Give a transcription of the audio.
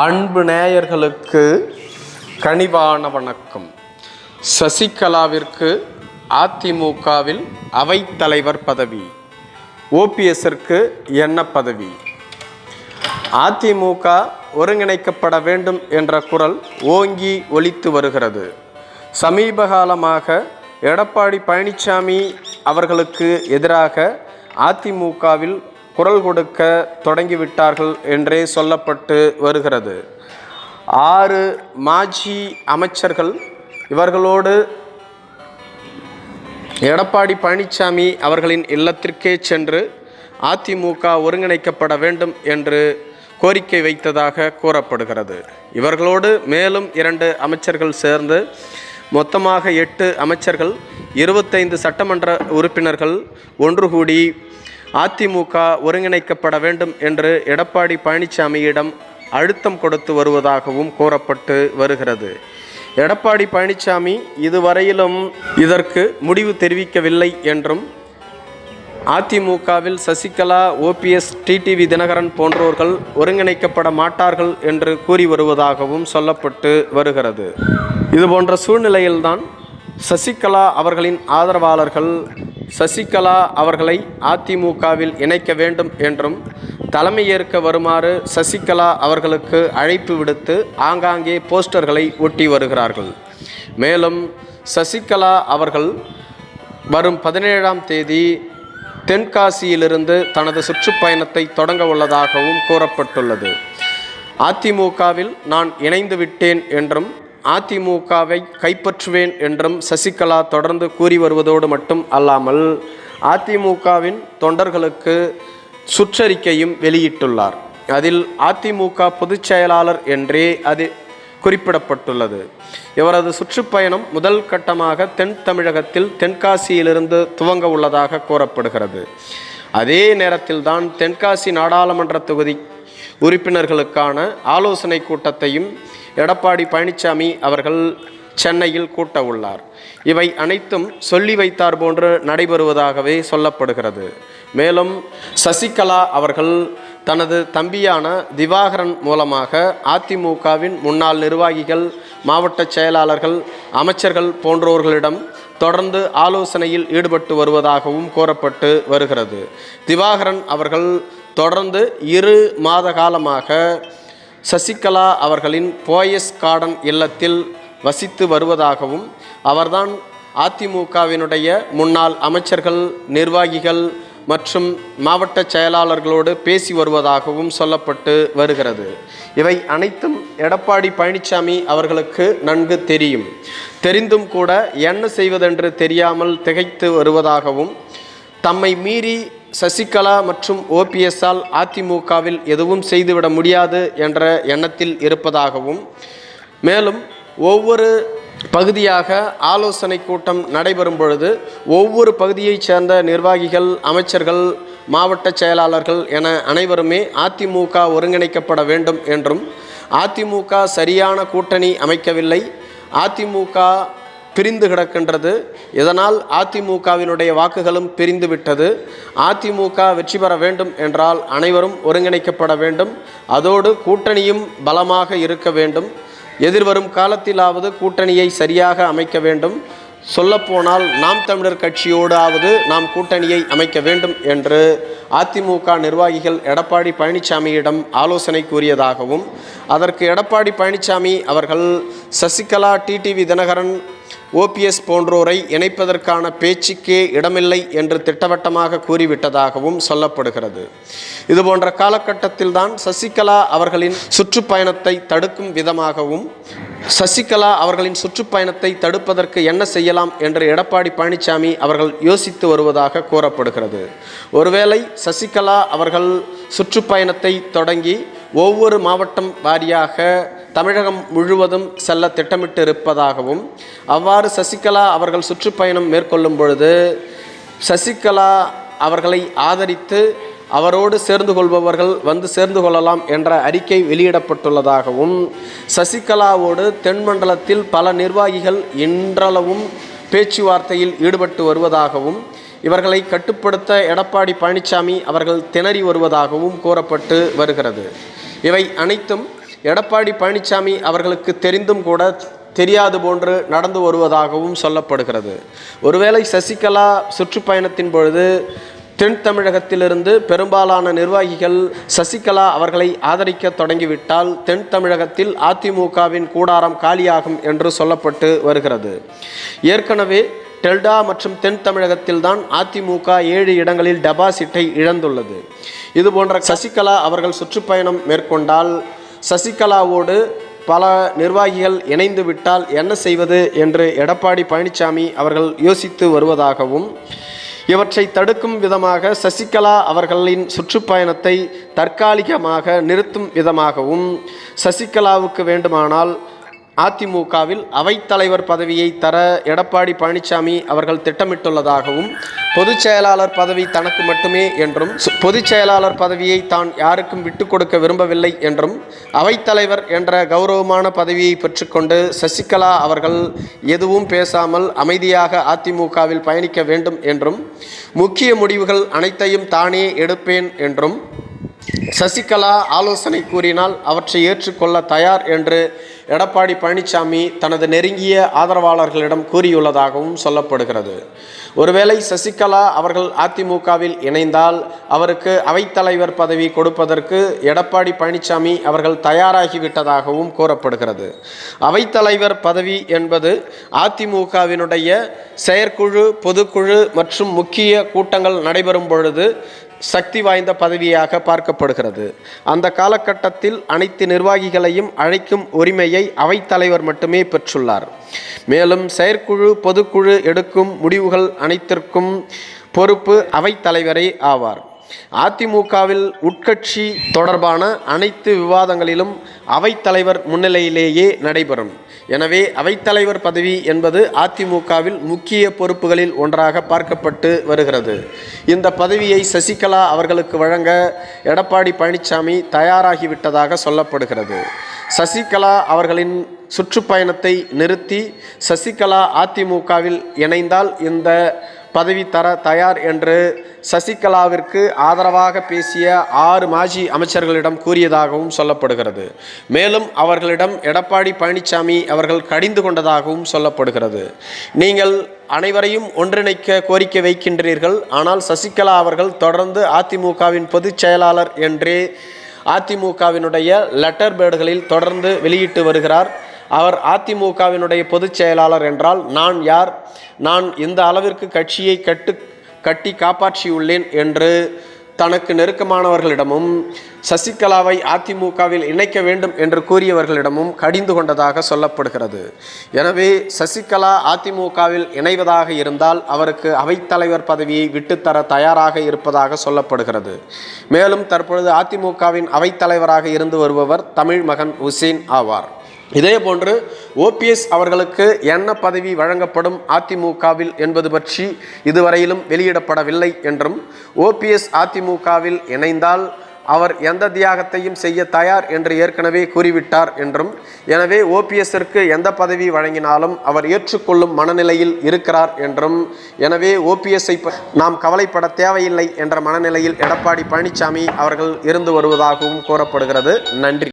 அன்பு நேயர்களுக்கு கனிவான வணக்கம். சசிகலாவிற்கு அதிமுகவில் அவைத்தலைவர் பதவி ஓபிஎஸ்ஸிற்கு என்ன பதவி? அதிமுக ஒருங்கிணைக்கப்பட வேண்டும் என்ற குரல் ஓங்கி ஒலித்து வருகிறது. சமீப காலமாக எடப்பாடி பழனிசாமி அவர்களுக்கு எதிராக அதிமுகவில் குரல் கொடுக்க தொடங்கிவிட்டார்கள் என்றே சொல்லப்பட்டு வருகிறது. ஆறு மாஜி அமைச்சர்கள் இவர்களோடு எடப்பாடி பழனிசாமி அவர்களின் இல்லத்திற்கே சென்று அதிமுக ஒருங்கிணைக்கப்பட வேண்டும் என்று கோரிக்கை வைத்ததாக கூறப்படுகிறது. இவர்களோடு மேலும் இரண்டு அமைச்சர்கள் சேர்ந்து மொத்தமாக எட்டு அமைச்சர்கள் இருபத்தைந்து சட்டமன்ற உறுப்பினர்கள் ஒன்று கூடி அதிமுக ஒருங்கிணைக்கப்பட வேண்டும் என்று எடப்பாடி பழனிசாமியிடம் அழுத்தம் கொடுத்து வருவதாகவும் கூறப்பட்டு வருகிறது. எடப்பாடி பழனிசாமி இதுவரையிலும் இதற்கு முடிவு தெரிவிக்கவில்லை என்றும் அதிமுகவில் சசிகலா ஓபிஎஸ் டிடிவி தினகரன் போன்றோர்கள் ஒருங்கிணைக்கப்பட மாட்டார்கள் என்று கூறி வருவதாகவும் சொல்லப்பட்டு வருகிறது. இதுபோன்ற சூழ்நிலையில்தான் சசிகலா அவர்களின் ஆதரவாளர்கள் சசிகலா அவர்களை அதிமுகவில் இணைக்க வேண்டும் என்றும் தலைமையேற்க வருமாறு சசிகலா அவர்களுக்கு அழைப்பு விடுத்து ஆங்காங்கே போஸ்டர்களை ஒட்டி வருகிறார்கள். மேலும் சசிகலா அவர்கள் வரும் பதினேழாம் தேதி தென்காசியிலிருந்து தனது சுற்றுப்பயணத்தை தொடங்க உள்ளதாகவும் கூறப்பட்டுள்ளது. அதிமுகவில் நான் இணைந்து விட்டேன் என்றும் அதிமுகவை கைப்பற்றுவேன் என்றும் சசிகலா தொடர்ந்து கூறி வருவதோடு மட்டும் அல்லாமல் அதிமுகவின் தொண்டர்களுக்கு சுற்றறிக்கையும் வெளியிட்டுள்ளார். அதில் அதிமுக பொதுச் செயலாளர் என்றே அது குறிப்பிடப்பட்டுள்ளது. இவரது சுற்றுப்பயணம் முதல் கட்டமாக தென் தமிழகத்தில் தென்காசியிலிருந்து துவங்க உள்ளதாக கூறப்படுகிறது. அதே நேரத்தில்தான் தென்காசி நாடாளுமன்ற தொகுதி உறுப்பினர்களுக்கான ஆலோசனை கூட்டத்தையும் எடப்பாடி பழனிசாமி அவர்கள் சென்னையில் கூட்ட உள்ளார் இவை அனைத்தும் சொல்லி வைத்தார் போன்று நடைபெறுவதாகவே சொல்லப்படுகிறது. மேலும் சசிகலா அவர்கள் தனது தம்பியான திவாகரன் மூலமாக அதிமுகவின் முன்னாள் நிர்வாகிகள் மாவட்ட செயலாளர்கள் அமைச்சர்கள் போன்றோர்களிடம் தொடர்ந்து ஆலோசனையில் ஈடுபட்டு வருவதாகவும் கூறப்பட்டு வருகிறது. திவாகரன் அவர்கள் தொடர்ந்து இரு மாத காலமாக சசிகலா அவர்களின் போயஸ் கார்டன் இல்லத்தில் வசித்து வருவதாகவும் அவர்தான் அதிமுகவினுடைய முன்னாள் அமைச்சர்கள் நிர்வாகிகள் மற்றும் மாவட்ட செயலாளர்களோடு பேசி வருவதாகவும் சொல்லப்பட்டு வருகிறது. இவை அனைத்தும் எடப்பாடி பழனிசாமி அவர்களுக்கு நன்கு தெரியும். தெரிந்தும் கூட என்ன செய்வதென்று தெரியாமல் திகைத்து வருவதாகவும் தம்மை மீறி சசிகலா மற்றும் ஓபிஎஸ்ஸால் அதிமுகவில் எதுவும் செய்துவிட முடியாது என்ற எண்ணத்தில் இருப்பதாகவும் மேலும் ஒவ்வொரு பகுதியாக ஆலோசனை கூட்டம் நடைபெறும் பொழுது ஒவ்வொரு பகுதியைச் சேர்ந்த நிர்வாகிகள் அமைச்சர்கள் மாவட்ட செயலாளர்கள் என அனைவருமே அதிமுக ஒருங்கிணைக்கப்பட வேண்டும் என்றும் அதிமுக சரியான கூட்டணி அமைக்கவில்லை அதிமுக பிரிந்து கிடக்கின்றது. இதனால் அதிமுகவினுடைய வாக்குகளும் பிரிந்து விட்டது. அதிமுக வெற்றி பெற வேண்டும் என்றால் அனைவரும் ஒருங்கிணைக்கப்பட வேண்டும். அதோடு கூட்டணியும் பலமாக இருக்க வேண்டும். எதிர்வரும் காலத்திலாவது கூட்டணியை சரியாக அமைக்க வேண்டும். சொல்லப்போனால் நாம் தமிழர் கட்சியோடாவது நாம் கூட்டணியை அமைக்க வேண்டும் என்று அதிமுக நிர்வாகிகள் எடப்பாடி பழனிசாமியிடம் ஆலோசனை கூறியதாகவும் அதற்கு எடப்பாடி பழனிசாமி அவர்கள் சசிகலா டிடிவி தினகரன் ஓபிஎஸ் போன்றோரை இணைப்பதற்கான பேச்சுக்கே இடமில்லை என்று திட்டவட்டமாக கூறிவிட்டதாகவும் சொல்லப்படுகிறது. இதுபோன்ற காலகட்டத்தில்தான் சசிகலா அவர்களின் சுற்றுப்பயணத்தை தடுக்கும் விதமாகவும் சசிகலா அவர்களின் சுற்றுப்பயணத்தை தடுப்பதற்கு என்ன செய்யலாம் என்று எடப்பாடி பழனிசாமி அவர்கள் யோசித்து வருவதாக கூறப்படுகிறது. ஒருவேளை சசிகலா அவர்கள் சுற்றுப்பயணத்தை தொடங்கி ஒவ்வொரு மாவட்டம் வாரியாக தமிழகம் முழுவதும் செல்ல திட்டமிட்டு இருப்பதாகவும் அவ்வாறு சசிகலா அவர்கள் சுற்றுப்பயணம் மேற்கொள்ளும் பொழுது சசிகலா அவர்களை ஆதரித்து அவரோடு சேர்ந்து கொள்பவர்கள் வந்து சேர்ந்து கொள்ளலாம் என்ற அறிக்கை வெளியிடப்பட்டுள்ளதாகவும் சசிகலாவோடு தென்மண்டலத்தில் பல நிர்வாகிகள் இன்றளவும் பேச்சுவார்த்தையில் ஈடுபட்டு வருவதாகவும் இவர்களை கட்டுப்படுத்த எடப்பாடி பழனிசாமி அவர்கள் திணறி வருவதாகவும் கூறப்பட்டு வருகிறது. இவை அனைத்தும் எடப்பாடி பழனிசாமி அவர்களுக்கு தெரிந்தும் கூட தெரியாது போன்று நடந்து வருவதாகவும் சொல்லப்படுகிறது. ஒருவேளை சசிகலா சுற்றுப்பயணத்தின் பொழுது தென் தமிழகத்திலிருந்து பெரும்பாலான நிர்வாகிகள் சசிகலா அவர்களை ஆதரிக்க தொடங்கிவிட்டால் தென் தமிழகத்தில் அதிமுகவின் கூடாரம் காலியாகும் என்று சொல்லப்பட்டு வருகிறது. ஏற்கனவே டெல்டா மற்றும் தென் தமிழகத்தில்தான் அதிமுக ஏழு இடங்களில் டெபாசிட்டை இழந்துள்ளது. இதுபோன்ற சசிகலா அவர்கள் சுற்றுப்பயணம் மேற்கொண்டால் சசிகலாவோடு பல நிர்வாகிகள் இணைந்து விட்டால் என்ன செய்வது என்று எடப்பாடி பழனிசாமி அவர்கள் யோசித்து வருவதாகவும் இவற்றை தடுக்கும் விதமாக சசிகலா அவர்களின் சுற்றுப்பயணத்தை தற்காலிகமாக நிறுத்தும் விதமாகவும் சசிகலாவுக்கு வேண்டுமானால் அதிமுகவில் அவைத்தலைவர் பதவியை தர எடப்பாடி பழனிசாமி அவர்கள் திட்டமிட்டுள்ளதாகவும் பொதுச் செயலாளர் பதவி தனக்கு மட்டுமே என்றும் பொதுச் செயலாளர் பதவியை தான் யாருக்கும் விட்டு கொடுக்க விரும்பவில்லை என்றும் அவைத்தலைவர் என்ற கௌரவமான பதவியை பெற்றுக்கொண்டு சசிகலா அவர்கள் எதுவும் பேசாமல் அமைதியாக அதிமுகவில் பயணிக்க வேண்டும் என்றும் முக்கிய முடிவுகள் அனைத்தையும் தானே எடுப்பேன் என்றும் சசிகலா ஆலோசனை கூறினால் அவற்றை ஏற்றுக்கொள்ள தயார் என்று எடப்பாடி பழனிசாமி தனது நெருங்கிய ஆதரவாளர்களிடம் கூறியுள்ளதாகவும் சொல்லப்படுகிறது. ஒருவேளை சசிகலா அவர்கள் அதிமுகவில் இணைந்தால் அவருக்கு அவைத்தலைவர் பதவி கொடுப்பதற்கு எடப்பாடி பழனிசாமி அவர்கள் தயாராகிவிட்டதாகவும் கூறப்படுகிறது. அவைத்தலைவர் பதவி என்பது அதிமுகவினுடைய செயற்குழு பொதுக்குழு மற்றும் முக்கிய கூட்டங்கள் நடைபெறும் பொழுது சக்தி வாய்ந்த பதவியாக பார்க்கப்படுகிறது. அந்த காலகட்டத்தில் அனைத்து நிர்வாகிகளையும் அழைக்கும் உரிமையை அவைத்தலைவர் மட்டுமே பெற்றுள்ளார். மேலும் செயற்குழு பொதுக்குழு எடுக்கும் முடிவுகள் அனைத்திற்கும் பொறுப்பு அவைத்தலைவரே ஆவார். அதிமுகவில் உட்கட்சி தொடர்பான அனைத்து விவாதங்களிலும் அவைத்தலைவர் முன்னிலையிலேயே நடைபெறும். எனவே அவைத்தலைவர் பதவி என்பது அதிமுகவில் முக்கிய பொறுப்புகளில் ஒன்றாக பார்க்கப்பட்டு வருகிறது. இந்த பதவியை சசிகலா அவர்களுக்கு வழங்க எடப்பாடி பழனிசாமி தயாராகிவிட்டதாக சொல்லப்படுகிறது. சசிகலா அவர்களின் சுற்றுப்பயணத்தை நிறுத்தி சசிகலா அதிமுகவில் இணைந்தால் இந்த பதவி தர தயார் என்று சசிகலாவிற்கு ஆதரவாக பேசிய ஆறு மாஜி அமைச்சர்களிடம் கூறியதாகவும் சொல்லப்படுகிறது. மேலும் அவர்களிடம் எடப்பாடி பழனிசாமி அவர்கள் கடிந்து கொண்டதாகவும் சொல்லப்படுகிறது. நீங்கள் அனைவரையும் ஒன்றிணைக்க கோரிக்கை வைக்கின்றீர்கள். ஆனால் சசிகலா அவர்கள் தொடர்ந்து அதிமுகவின் பொதுச் செயலாளர் என்றே அதிமுகவினுடைய லெட்டர் பேடுகளில் தொடர்ந்து வெளியிட்டு வருகிறார். அவர் அதிமுகவினுடைய பொதுச் செயலாளர் என்றால் நான் யார்? நான் இந்த அளவிற்கு கட்சியை கட்டு கட்டி காப்பாற்றியுள்ளேன் என்று தனக்கு நெருக்கமானவர்களிடமும் சசிகலாவை அதிமுகவில் இணைக்க வேண்டும் என்று கூறியவர்களிடமும் கடிந்து கொண்டதாக சொல்லப்படுகிறது. எனவே சசிகலா அதிமுகவில் இணைவதாக இருந்தால் அவருக்கு அவைத்தலைவர் பதவியை விட்டுத்தர தயாராக இருப்பதாக சொல்லப்படுகிறது. மேலும் தற்பொழுது அதிமுகவின் அவைத்தலைவராக இருந்து வருபவர் தமிழ் மகன் உசேன் ஆவார். இதே போன்று ஓபிஎஸ் அவர்களுக்கு என்ன பதவி வழங்கப்படும் அதிமுகவில் என்பது பற்றி இதுவரையிலும் வெளியிடப்படவில்லை என்றும் ஓபிஎஸ் அதிமுகவில் இணைந்தால் அவர் எந்த தியாகத்தையும் செய்ய தயார் என்று ஏற்கனவே கூறிவிட்டார் என்றும் எனவே ஓபிஎஸ்ஸிற்கு எந்த பதவி வழங்கினாலும் அவர் ஏற்றுக்கொள்ளும் மனநிலையில் இருக்கிறார் என்றும் எனவே ஓபிஎஸ்ஐ நாம் கவலைப்பட தேவையில்லை என்ற மனநிலையில் எடப்பாடி பழனிசாமி அவர்கள் இருந்து வருவதாகவும் கூறப்படுகிறது. நன்றி.